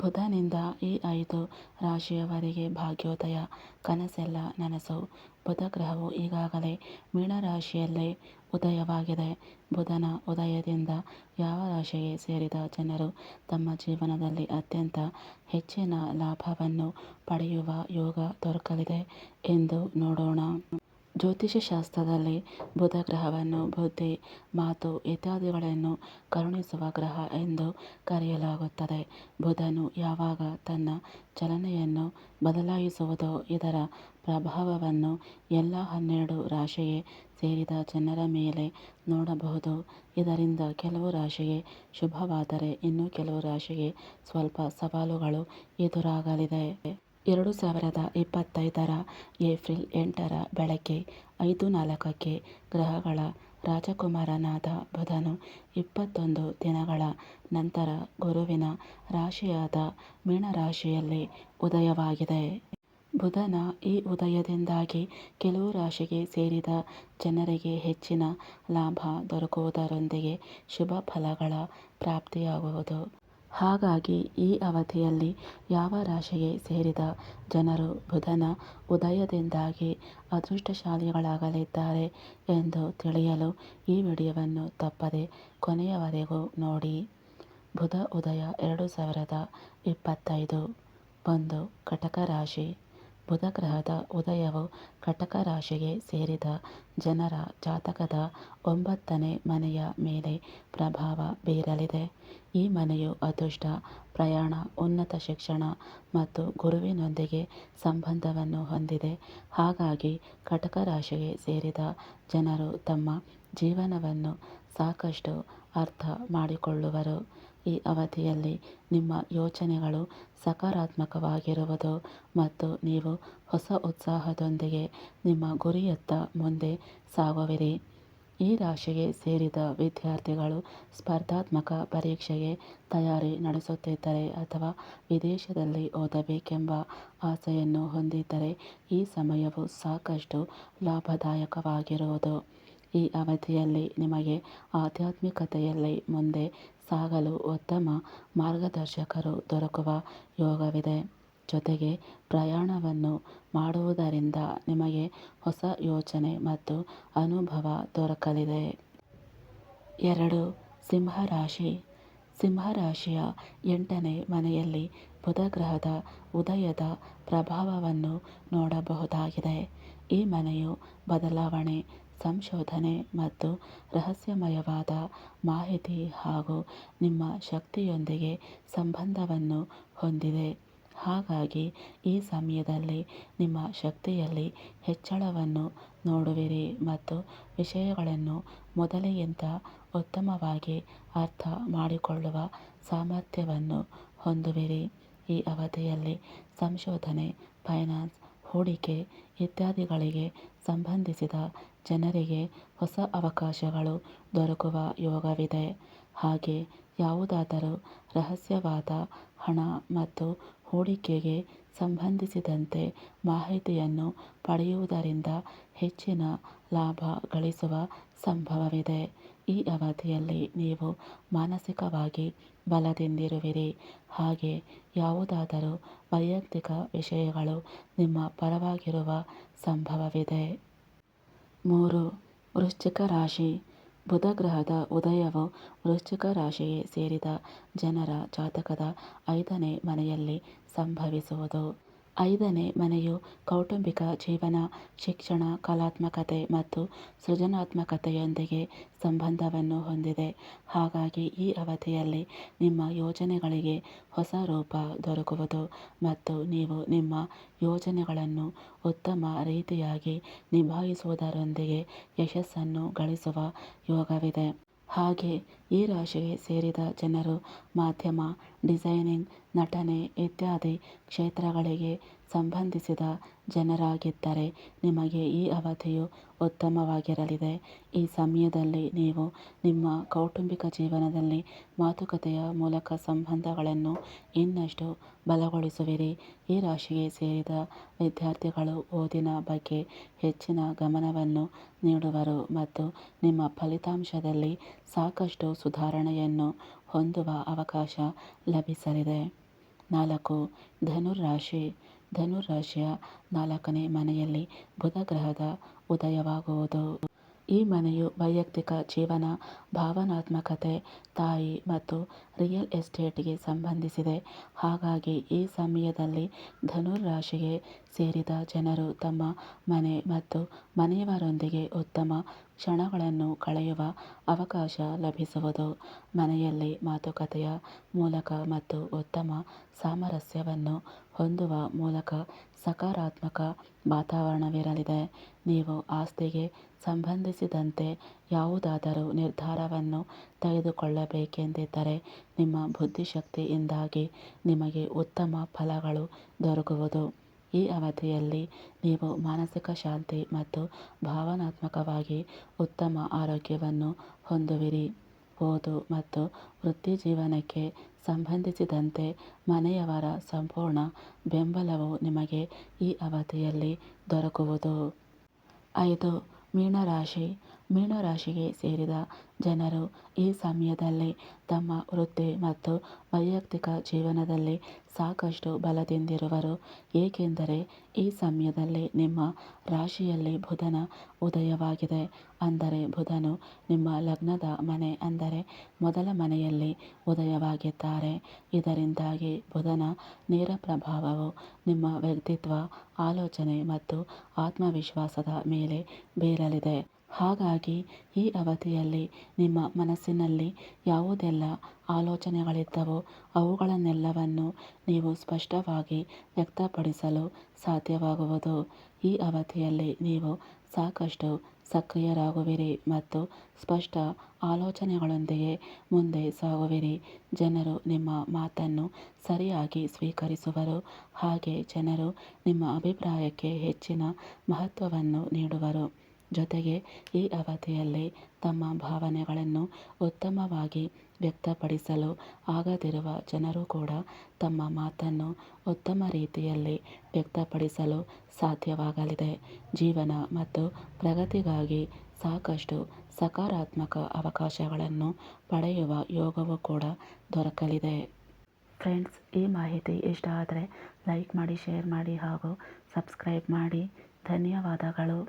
ಬುಧನಿಂದ ಈ ಐದು ರಾಶಿಯವರಿಗೆ ಭಾಗ್ಯೋದಯ. ಕನಸೆಲ್ಲ ನನಸು. ಬುಧ ಗ್ರಹವು ಈಗಾಗಲೇ ಮೀನರಾಶಿಯಲ್ಲೇ ಉದಯವಾಗಿದೆ. ಬುಧನ ಉದಯದಿಂದ ಯಾವ ರಾಶಿಗೆ ಸೇರಿದ ಜನರು ತಮ್ಮ ಜೀವನದಲ್ಲಿ ಅತ್ಯಂತ ಹೆಚ್ಚಿನ ಲಾಭವನ್ನು ಪಡೆಯುವ ಯೋಗ ದೊರಕಲಿದೆ ಎಂದು ನೋಡೋಣ. ಜ್ಯೋತಿಷ್ಯ ಶಾಸ್ತ್ರದಲ್ಲಿ ಬುಧ ಗ್ರಹವನ್ನು ಬುದ್ಧಿ, ಮಾತು ಇತ್ಯಾದಿಗಳನ್ನು ಕರುಣಿಸುವ ಗ್ರಹ ಎಂದು ಕರೆಯಲಾಗುತ್ತದೆ. ಬುಧನು ಯಾವಾಗ ತನ್ನ ಚಲನೆಯನ್ನು ಬದಲಾಯಿಸುವುದೋ ಇದರ ಪ್ರಭಾವವನ್ನು ಎಲ್ಲ ಹನ್ನೆರಡು ರಾಶಿಗೆ ಸೇರಿದ ಜನರ ಮೇಲೆ ನೋಡಬಹುದು. ಇದರಿಂದ ಕೆಲವು ರಾಶಿಗೆ ಶುಭವಾದರೆ ಇನ್ನು ಕೆಲವು ರಾಶಿಗೆ ಸ್ವಲ್ಪ ಸವಾಲುಗಳು ಎದುರಾಗಲಿದೆ. ಎರಡು ಸಾವಿರದ ಇಪ್ಪತ್ತೈದರ ಏಪ್ರಿಲ್ ಎಂಟರ ಬೆಳಗ್ಗೆ ಐದು ನಾಲ್ಕಕ್ಕೆ ಗ್ರಹಗಳ ರಾಜಕುಮಾರನಾದ ಬುಧನು ಇಪ್ಪತ್ತೊಂದು ದಿನಗಳ ನಂತರ ಗುರುವಿನ ರಾಶಿಯಾದ ಮೀನರಾಶಿಯಲ್ಲಿ ಉದಯವಾಗಿದೆ. ಬುಧನ ಈ ಉದಯದಿಂದಾಗಿ ಕೆಲವು ರಾಶಿಗೆ ಸೇರಿದ ಜನರಿಗೆ ಹೆಚ್ಚಿನ ಲಾಭ ದೊರಕುವುದರೊಂದಿಗೆ ಶುಭ ಫಲಗಳ ಪ್ರಾಪ್ತಿಯಾಗುವುದು. ಹಾಗಾಗಿ ಈ ಅವಧಿಯಲ್ಲಿ ಯಾವ ರಾಶಿಗೆ ಸೇರಿದ ಜನರು ಬುಧನ ಉದಯದಿಂದಾಗಿ ಅದೃಷ್ಟಶಾಲಿಗಳಾಗಲಿದ್ದಾರೆ ಎಂದು ತಿಳಿಯಲು ಈ ವಿಡಿಯೋವನ್ನು ತಪ್ಪದೆ ಕೊನೆಯವರೆಗೂ ನೋಡಿ. ಬುಧ ಉದಯ ಎರಡು ಸಾವಿರದ ಇಪ್ಪತ್ತೈದು. ಒಂದು ಕಟಕ ರಾಶಿ. ಬುಧ ಗ್ರಹದ ಉದಯವು ಕಟಕ ರಾಶಿಗೆ ಸೇರಿದ ಜನರ ಜಾತಕದ ಒಂಬತ್ತನೇ ಮನೆಯ ಮೇಲೆ ಪ್ರಭಾವ ಬೀರಲಿದೆ. ಈ ಮನೆಯು ಅದೃಷ್ಟ, ಪ್ರಯಾಣ, ಉನ್ನತ ಶಿಕ್ಷಣ ಮತ್ತು ಗುರುವಿನೊಂದಿಗೆ ಸಂಬಂಧವನ್ನು ಹೊಂದಿದೆ. ಹಾಗಾಗಿ ಕಟಕ ರಾಶಿಗೆ ಸೇರಿದ ಜನರು ತಮ್ಮ ಜೀವನವನ್ನು ಸಾಕಷ್ಟು ಅರ್ಥ ಮಾಡಿಕೊಳ್ಳುವರು. ಈ ಅವಧಿಯಲ್ಲಿ ನಿಮ್ಮ ಯೋಚನೆಗಳು ಸಕಾರಾತ್ಮಕವಾಗಿರುವುದು ಮತ್ತು ನೀವು ಹೊಸ ಉತ್ಸಾಹದೊಂದಿಗೆ ನಿಮ್ಮ ಗುರಿಯತ್ತ ಮುಂದೆ ಸಾಗುವಿರಿ. ಈ ರಾಶಿಗೆ ಸೇರಿದ ವಿದ್ಯಾರ್ಥಿಗಳು ಸ್ಪರ್ಧಾತ್ಮಕ ಪರೀಕ್ಷೆಗೆ ತಯಾರಿ ನಡೆಸುತ್ತಿದ್ದರೆ ಅಥವಾ ವಿದೇಶದಲ್ಲಿ ಓದಬೇಕೆಂಬ ಆಸೆಯನ್ನು ಹೊಂದಿದ್ದರೆ ಈ ಸಮಯವು ಸಾಕಷ್ಟು ಲಾಭದಾಯಕವಾಗಿರುವುದು. ಈ ಅವಧಿಯಲ್ಲಿ ನಿಮಗೆ ಆಧ್ಯಾತ್ಮಿಕತೆಯಲ್ಲಿ ಮುಂದೆ ಸಾಗಲು ಉತ್ತಮ ಮಾರ್ಗದರ್ಶಕರು ದೊರಕುವ ಯೋಗವಿದೆ. ಜೊತೆಗೆ ಪ್ರಯಾಣವನ್ನು ಮಾಡುವುದರಿಂದ ನಿಮಗೆ ಹೊಸ ಯೋಚನೆ ಮತ್ತು ಅನುಭವ ದೊರಕಲಿದೆ. ಎರಡು, ಸಿಂಹರಾಶಿ. ಸಿಂಹರಾಶಿಯ ಎಂಟನೇ ಮನೆಯಲ್ಲಿ ಬುಧ ಗ್ರಹದ ಉದಯದ ಪ್ರಭಾವವನ್ನು ನೋಡಬಹುದಾಗಿದೆ. ಈ ಮನೆಯು ಬದಲಾವಣೆ, ಸಂಶೋಧನೆ ಮತ್ತು ರಹಸ್ಯಮಯವಾದ ಮಾಹಿತಿ ಹಾಗೂ ನಿಮ್ಮ ಶಕ್ತಿಯೊಂದಿಗೆ ಸಂಬಂಧವನ್ನು ಹೊಂದಿದೆ. ಹಾಗಾಗಿ ಈ ಸಮಯದಲ್ಲಿ ನಿಮ್ಮ ಶಕ್ತಿಯಲ್ಲಿ ಹೆಚ್ಚಳವನ್ನು ನೋಡುವಿರಿ ಮತ್ತು ವಿಷಯಗಳನ್ನು ಮೊದಲಿಗಿಂತ ಉತ್ತಮವಾಗಿ ಅರ್ಥ ಮಾಡಿಕೊಳ್ಳುವ ಸಾಮರ್ಥ್ಯವನ್ನು ಹೊಂದುವಿರಿ. ಈ ಅವಧಿಯಲ್ಲಿ ಸಂಶೋಧನೆ, ಫೈನಾನ್ಸ್ ಹೂಡಿಕೆ, ಇತ್ಯಾದಿಗಳಿಗೆ ಸಂಬಂಧಿಸಿದ ಜನರಿಗೆ ಹೊಸ ಅವಕಾಶಗಳು ದೊರಕುವ ಯೋಗವಿದೆ. ಹಾಗೆ ಯಾವುದಾದರೂ ರಹಸ್ಯವಾದ ಹಣ ಮತ್ತು ಹೂಡಿಕೆಗೆ ಸಂಬಂಧಿಸಿದಂತೆ ಮಾಹಿತಿಯನ್ನು ಪಡೆಯುವುದರಿಂದ ಹೆಚ್ಚಿನ ಲಾಭ ಗಳಿಸುವ ಸಂಭವವಿದೆ. ಈ ಅವಧಿಯಲ್ಲಿ ನೀವು ಮಾನಸಿಕವಾಗಿ ಬಲದಿಂದಿರುವಿರಿ. ಹಾಗೆ ಯಾವುದಾದರೂ ವೈಯಕ್ತಿಕ ವಿಷಯಗಳು ನಿಮ್ಮ ಪರವಾಗಿರುವ ಸಂಭವವಿದೆ. ಮೂರು, ವೃಶ್ಚಿಕ ರಾಶಿ. ಬುಧ ಗ್ರಹದ ಉದಯವು ವೃಶ್ಚಿಕ ರಾಶಿಗೆ ಸೇರಿದ ಜನರ ಜಾತಕದ ಐದನೇ ಮನೆಯಲ್ಲಿ ಸಂಭವಿಸುವುದು. ಐದನೇ ಮನೆಯು ಕೌಟುಂಬಿಕ ಜೀವನ, ಶಿಕ್ಷಣ, ಕಲಾತ್ಮಕತೆ ಮತ್ತು ಸೃಜನಾತ್ಮಕತೆಯೊಂದಿಗೆ ಸಂಬಂಧವನ್ನು ಹೊಂದಿದೆ. ಹಾಗಾಗಿ ಈ ಅವಧಿಯಲ್ಲಿ ನಿಮ್ಮ ಯೋಜನೆಗಳಿಗೆ ಹೊಸ ರೂಪ ದೊರಕುವುದು ಮತ್ತು ನೀವು ನಿಮ್ಮ ಯೋಜನೆಗಳನ್ನು ಉತ್ತಮ ರೀತಿಯಾಗಿ ನಿಭಾಯಿಸುವುದರೊಂದಿಗೆ ಯಶಸ್ಸನ್ನು ಗಳಿಸುವ ಯೋಗವಿದೆ. ಹಾಗೆ ಈ ರಾಶಿಗೆ ಸೇರಿದ ಜನರು ಮಾಧ್ಯಮ ಡಿಸೈನಿಂಗ್, ನಟನೆ ಇತ್ಯಾದಿ ಕ್ಷೇತ್ರಗಳಿಗೆ ಸಂಬಂಧಿಸಿದ ಜನರಾಗಿದ್ದರೆ ನಿಮಗೆ ಈ ಅವಧಿಯು ಉತ್ತಮವಾಗಿರಲಿದೆ. ಈ ಸಮಯದಲ್ಲಿ ನೀವು ನಿಮ್ಮ ಕೌಟುಂಬಿಕ ಜೀವನದಲ್ಲಿ ಮಾತುಕತೆಯ ಮೂಲಕ ಸಂಬಂಧಗಳನ್ನು ಇನ್ನಷ್ಟು ಬಲಗೊಳಿಸುವಿರಿ. ಈ ರಾಶಿಗೆ ಸೇರಿದ ವಿದ್ಯಾರ್ಥಿಗಳು ಓದಿನ ಬಗ್ಗೆ ಹೆಚ್ಚಿನ ಗಮನವನ್ನು ನೀಡುವರು ಮತ್ತು ನಿಮ್ಮ ಫಲಿತಾಂಶದಲ್ಲಿ ಸಾಕಷ್ಟು ಸುಧಾರಣೆಯನ್ನು ಹೊಂದುವ ಅವಕಾಶ ಲಭಿಸಲಿದೆ. ನಾಲ್ಕು ಧನುರಾಶಿ ಧನುರಾಶಿಯ ನಾಲ್ಕನೇ ಮನೆಯಲ್ಲಿ ಬುಧ ಗ್ರಹದ ಉದಯವಾಗುವುದು. ಈ ಮನೆಯು ವೈಯಕ್ತಿಕ ಜೀವನ, ಭಾವನಾತ್ಮಕತೆ, ತಾಯಿ ಮತ್ತು ರಿಯಲ್ ಎಸ್ಟೇಟ್ಗೆ ಸಂಬಂಧಿಸಿದೆ. ಹಾಗಾಗಿ ಈ ಸಮಯದಲ್ಲಿ ಧನುರಾಶಿಗೆ ಸೇರಿದ ಜನರು ತಮ್ಮ ಮನೆ ಮತ್ತು ಮನೆಯವರೊಂದಿಗೆ ಉತ್ತಮ ಕ್ಷಣಗಳನ್ನು ಕಳೆಯುವ ಅವಕಾಶ ಲಭಿಸುವುದು ಮನೆಯಲ್ಲಿ ಮಾತುಕತೆಯ ಮೂಲಕ ಮತ್ತು ಉತ್ತಮ ಸಾಮರಸ್ಯವನ್ನು ಹೊಂದುವ ಮೂಲಕ ಸಕಾರಾತ್ಮಕ ವಾತಾವರಣವಿರಲಿದೆ. ನೀವು ಆಸ್ತಿಗೆ ಸಂಬಂಧಿಸಿದಂತೆ ಯಾವುದಾದರೂ ನಿರ್ಧಾರವನ್ನು ತೆಗೆದುಕೊಳ್ಳಬೇಕೆಂದಿದ್ದರೆ ನಿಮ್ಮ ಬುದ್ಧಿಶಕ್ತಿಯಿಂದಾಗಿ ನಿಮಗೆ ಉತ್ತಮ ಫಲಗಳು ದೊರಕುವುದು. ಈ ಅವಧಿಯಲ್ಲಿ ನೀವು ಮಾನಸಿಕ ಶಾಂತಿ ಮತ್ತು ಭಾವನಾತ್ಮಕವಾಗಿ ಉತ್ತಮ ಆರೋಗ್ಯವನ್ನು ಹೊಂದುವಿರಿ. ಓದು ಮತ್ತು ವೃತ್ತಿಜೀವನಕ್ಕೆ ಸಂಬಂಧಿಸಿದಂತೆ ಮನೆಯವರ ಸಂಪೂರ್ಣ ಬೆಂಬಲವು ನಿಮಗೆ ಈ ಅವಧಿಯಲ್ಲಿ ದೊರಕುವುದು. ಐದು, ಮೀನರಾಶಿ. ಮೀನರಾಶಿಗೆ ಸೇರಿದ ಜನರು ಈ ಸಮಯದಲ್ಲಿ ತಮ್ಮ ವೃತ್ತಿ ಮತ್ತು ವೈಯಕ್ತಿಕ ಜೀವನದಲ್ಲಿ ಸಾಕಷ್ಟು ಬಲದಿಂದಿರುವರು. ಏಕೆಂದರೆ ಈ ಸಮಯದಲ್ಲಿ ನಿಮ್ಮ ರಾಶಿಯಲ್ಲಿ ಬುಧನ ಉದಯವಾಗಿದೆ. ಅಂದರೆ ಬುಧನು ನಿಮ್ಮ ಲಗ್ನದ ಮನೆ ಅಂದರೆ ಮೊದಲ ಮನೆಯಲ್ಲಿ ಉದಯವಾಗಿದ್ದಾರೆ. ಇದರಿಂದಾಗಿ ಬುಧನ ನೇರ ಪ್ರಭಾವವು ನಿಮ್ಮ ವ್ಯಕ್ತಿತ್ವ, ಆಲೋಚನೆ ಮತ್ತು ಆತ್ಮವಿಶ್ವಾಸದ ಮೇಲೆ ಬೀರಲಿದೆ. ಹಾಗಾಗಿ ಈ ಅವಧಿಯಲ್ಲಿ ನಿಮ್ಮ ಮನಸ್ಸಿನಲ್ಲಿ ಯಾವುದೆಲ್ಲ ಆಲೋಚನೆಗಳಿದ್ದವೋ ಅವುಗಳನ್ನೆಲ್ಲವನ್ನು ನೀವು ಸ್ಪಷ್ಟವಾಗಿ ವ್ಯಕ್ತಪಡಿಸಲು ಸಾಧ್ಯವಾಗುವುದು. ಈ ಅವಧಿಯಲ್ಲಿ ನೀವು ಸಾಕಷ್ಟು ಸಕ್ರಿಯರಾಗುವಿರಿ ಮತ್ತು ಸ್ಪಷ್ಟ ಆಲೋಚನೆಗಳೊಂದಿಗೆ ಮುಂದೆ ಸಾಗುವಿರಿ. ಜನರು ನಿಮ್ಮ ಮಾತನ್ನು ಸರಿಯಾಗಿ ಸ್ವೀಕರಿಸುವರು. ಹಾಗೆ ಜನರು ನಿಮ್ಮ ಅಭಿಪ್ರಾಯಕ್ಕೆ ಹೆಚ್ಚಿನ ಮಹತ್ವವನ್ನು ನೀಡುವರು. ಜೊತೆಗೆ ಈ ಅವಧಿಯಲ್ಲಿ ತಮ್ಮ ಭಾವನೆಗಳನ್ನು ಉತ್ತಮವಾಗಿ ವ್ಯಕ್ತಪಡಿಸಲು ಆಗದಿರುವ ಜನರು ಕೂಡ ತಮ್ಮ ಮಾತನ್ನು ಉತ್ತಮ ರೀತಿಯಲ್ಲಿ ವ್ಯಕ್ತಪಡಿಸಲು ಸಾಧ್ಯವಾಗಲಿದೆ. ಜೀವನ ಮತ್ತು ಪ್ರಗತಿಗಾಗಿ ಸಾಕಷ್ಟು ಸಕಾರಾತ್ಮಕ ಅವಕಾಶಗಳನ್ನು ಪಡೆಯುವ ಯೋಗವೂ ಕೂಡ ದೊರಕಲಿದೆ. ಫ್ರೆಂಡ್ಸ್, ಈ ಮಾಹಿತಿ ಇಷ್ಟ ಆದರೆ ಲೈಕ್ ಮಾಡಿ, ಶೇರ್ ಮಾಡಿ ಹಾಗೂ ಸಬ್ಸ್ಕ್ರೈಬ್ ಮಾಡಿ. ಧನ್ಯವಾದಗಳು.